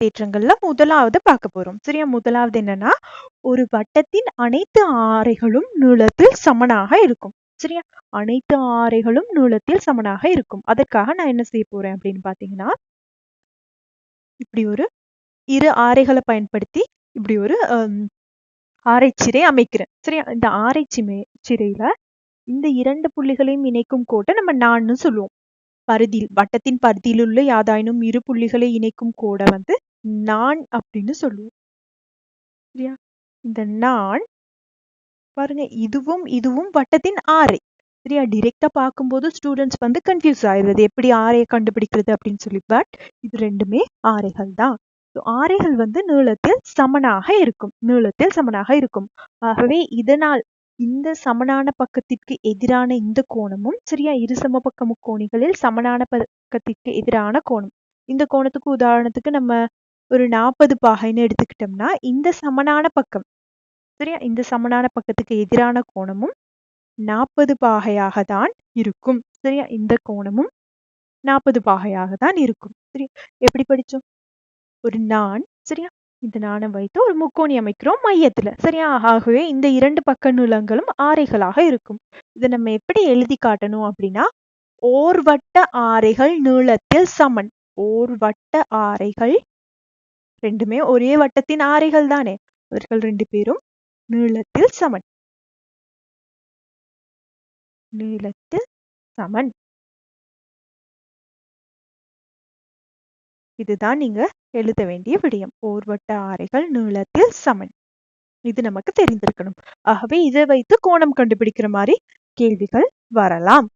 தேற்றங்கள்ல முதலாவது பார்க்க போறோம். சரியா? முதலாவது என்னன்னா ஒரு வட்டத்தின் அனைத்து ஆரைகளும் நீளத்தில் சமனாக இருக்கும். சரியா? அனைத்து ஆரைகளும் நீளத்தில் சமனாக இருக்கும். அதற்காக நான் என்ன செய்ய போறேன் அப்படின்னு பாத்தீங்கன்னா இப்படி ஒரு இரு ஆரைகளை பயன்படுத்தி இப்படி ஒரு ஆரைச்சிறை அமைக்கிறேன். சரியா? இந்த ஆரைச்சி சிறையில இந்த இரண்டு புள்ளிகளையும் இணைக்கும் கோட்டை நம்ம நான்னு சொல்லுவோம். பருதியில் வட்டத்தின் பருதியில் உள்ள யாதாயினும் இரு புள்ளிகளை இணைக்கும் கோடை வந்து நான் அப்படின்னு சொல்லுவோம். சரியா? இந்த நான் பாருங்க இதுவும் இதுவும் வட்டத்தின் ஆரை. சரியா? டிரெக்டா பார்க்கும்போது ஸ்டூடெண்ட்ஸ் வந்து கன்ஃபியூஸ் ஆயிடுறது. எப்படி ஆரையை கண்டுபிடிக்கிறது அப்படின்னு சொல்லி பட் இது ரெண்டுமே ஆரைகள் தான். ஆரைகள் வந்து நீளத்தில் சமனாக இருக்கும். நீளத்தில் சமனாக இருக்கும். ஆகவே இதனால் இந்த சமனான பக்கத்திற்கு எதிரான இந்த கோணமும் சரியா? இரு சம பக்க முக்கோணிகளில் சமனான பக்கத்திற்கு எதிரான கோணம். இந்த கோணத்துக்கு உதாரணத்துக்கு நம்ம ஒரு நாற்பது பாகைன்னு எடுத்துக்கிட்டோம்னா இந்த சமனான பக்கம் சரியா? இந்த சமனான பக்கத்துக்கு எதிரான கோணமும் நாற்பது பாகையாக தான் இருக்கும் சரியா? இந்த கோணமும் நாற்பது பாகையாக தான் இருக்கும் சரியா? எப்படி படிச்சோம்? ஒரு நான் சரியா? இந்த நாணம் வைத்து ஒரு முக்கோணி அமைக்கிறோம் மையத்துல சரியா? ஆகவே இந்த இரண்டு பக்க நூலங்களும் ஆரைகளாக இருக்கும். இதை நம்ம எப்படி எழுதி காட்டணும் அப்படின்னா ஓர்வட்ட ஆரைகள் நீளத்தில் சமன் ஓர்வட்ட ஆரைகள் ரெண்டுமே ஒரே வட்டத்தின் ஆரைகள் தானே? அவர்கள் ரெண்டு பேரும் நீளத்தில் சமன். நீளத்தில் சமன். இதுதான் நீங்க எழுத வேண்டிய விடயம். ஓர்வட்ட ஆரைகள் நீளத்தில் சமன். இது நமக்கு தெரிந்திருக்கணும். ஆகவே இதை வைத்து கோணம் கண்டுபிடிக்கிற மாதிரி கேள்விகள் வரலாம்.